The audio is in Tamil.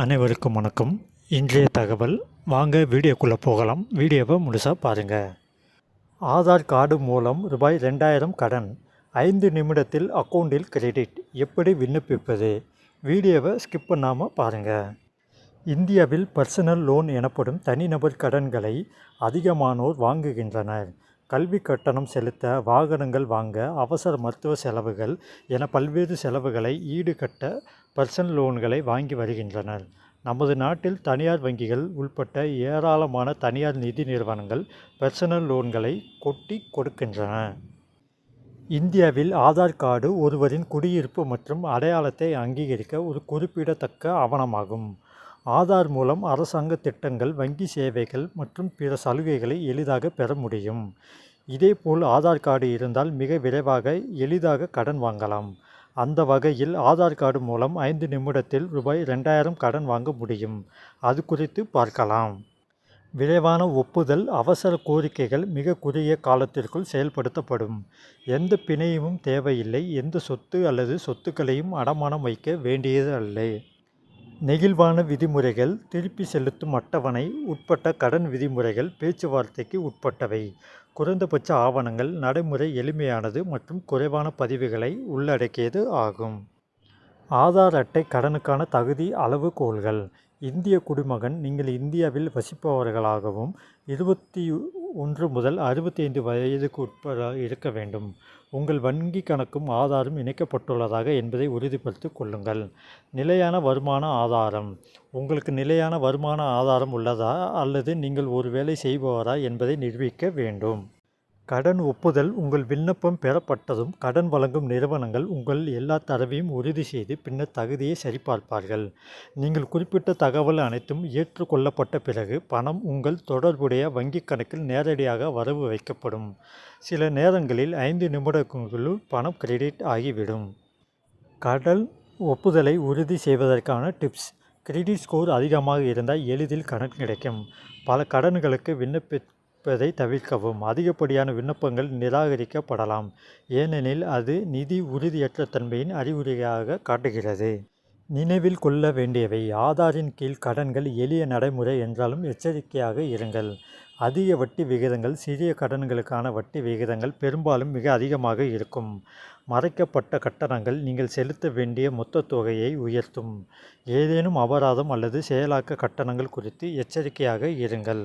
அனைவருக்கும் வணக்கம். இன்றைய தகவல் வாங்க வீடியோக்குள்ளே போகலாம். வீடியோவை முழுசாக பாருங்கள் ஆதார் கார்டு மூலம் ரூபாய் ரெண்டாயிரம் கடன் ஐந்து நிமிடத்தில் அக்கௌண்ட்டில் கிரெடிட் எப்படி விண்ணப்பிப்பது? வீடியோவை ஸ்கிப் பண்ணாமல் பாருங்கள் இந்தியாவில் பர்சனல் லோன் எனப்படும் தனிநபர் கடன்களை அதிகமானோர் வாங்குகின்றனர். கல்வி கட்டணம் செலுத்த வாகனங்கள் வாங்க அவசர மருத்துவ செலவுகள் என பல்வேறு செலவுகளை ஈடுகட்ட பர்சனல் லோன்களை வாங்கி வருகின்றனர். நமது நாட்டில் தனியார் வங்கிகள் உள்பட்ட ஏராளமான தனியார் நிதி நிறுவனங்கள் பர்சனல் லோன்களை கொட்டி கொடுக்கின்றன. இந்தியாவில் ஆதார் கார்டு ஒருவரின் குடியிருப்பு மற்றும் அடையாளத்தை அங்கீகரிக்க ஒரு குறிப்பிடத்தக்க ஆவணமாகும். ஆதார் மூலம் அரசாங்க திட்டங்கள் வங்கி சேவைகள் மற்றும் பிற சலுகைகளை எளிதாக பெற முடியும். இதேபோல் ஆதார் கார்டு இருந்தால் மிக விரைவாக எளிதாக கடன் வாங்கலாம். அந்த வகையில் ஆதார் கார்டு மூலம் ஐந்து நிமிடத்தில் ரூபாய் ரெண்டாயிரம் கடன் வாங்க முடியும். அது குறித்து பார்க்கலாம். விரைவான ஒப்புதல் அவசர கோரிக்கைகள் மிக குறுகிய காலத்திற்குள் செயல்படுத்தப்படும். எந்த பிணையமும் தேவையில்லை. எந்த சொத்து அல்லது சொத்துக்களையும் அடமானம் வைக்க வேண்டியது அல்ல நெகிழ்வான விதிமுறைகள் திருப்பி செலுத்தும் அட்டவணை உட்பட்ட கடன் விதிமுறைகள் பேச்சுவார்த்தைக்கு உட்பட்டவை. குறைந்தபட்ச ஆவணங்கள் நடைமுறை எளிமையானது மற்றும் குறைவான பதிவுகளை உள்ளடக்கியது ஆகும். ஆதார் அட்டை கடனுக்கான தகுதி அளவுகோல்கள். இந்திய குடிமகன் நீங்கள் இந்தியாவில் வசிப்பவர்களாகவும் இருபத்தி ஒன்று முதல் அறுபத்தி ஐந்து வயதுக்கு உட்பட இருக்க வேண்டும். உங்கள் வங்கி கணக்கும் ஆதாரம் இணைக்கப்பட்டுள்ளதாக என்பதை உறுதிப்படுத்திக் கொள்ளுங்கள். நிலையான வருமான ஆதாரம். உங்களுக்கு நிலையான வருமான ஆதாரம் உள்ளதா அல்லது நீங்கள் ஒரு வேலை செய்பவரா என்பதை நிரூபிக்க வேண்டும். கடன் ஒப்புதல் உங்கள் விண்ணப்பம் பெறப்பட்டதும் கடன் வழங்கும் நிறுவனங்கள் உங்கள் எல்லா தரவையும் உறுதி செய்து பின்னர் தகுதியை சரிபார்ப்பார்கள். நீங்கள் குறிப்பிட்ட தகவல் அனைத்தும் ஏற்றுக்கொள்ளப்பட்ட பிறகு பணம் உங்கள் தொடர்புடைய வங்கிக் கணக்கில் நேரடியாக வரவு வைக்கப்படும். சில நேரங்களில் ஐந்து நிமிடங்களுக்குள் பணம் கிரெடிட் ஆகிவிடும். கடன் ஒப்புதலை உறுதி செய்வதற்கான டிப்ஸ். கிரெடிட் ஸ்கோர் அதிகமாக இருந்தால் எளிதில் கடன் கிடைக்கும். பல கடன்களுக்கு விண்ணப்பி இருப்பதை தவிர்க்கவும். அதிகப்படியான விண்ணப்பங்கள் நிராகரிக்கப்படலாம். ஏனெனில் அது நிதி உறுதியற்ற தன்மையின் அறிகுறியாக காட்டுகிறது. நினைவில் கொள்ள வேண்டியவை. ஆதாரின் கீழ் கடன்கள் எளிய நடைமுறை என்றாலும் எச்சரிக்கையாக இருங்கள். அதிக வட்டி விகிதங்கள் சிறிய கடன்களுக்கான வட்டி விகிதங்கள் பெரும்பாலும் மிக அதிகமாக இருக்கும். மறைக்கப்பட்ட கட்டணங்கள் நீங்கள் செலுத்த வேண்டிய மொத்த தொகையை உயர்த்தும். ஏதேனும் அபராதம் அல்லது செயலாக்க கட்டணங்கள் குறித்து எச்சரிக்கையாக இருங்கள்.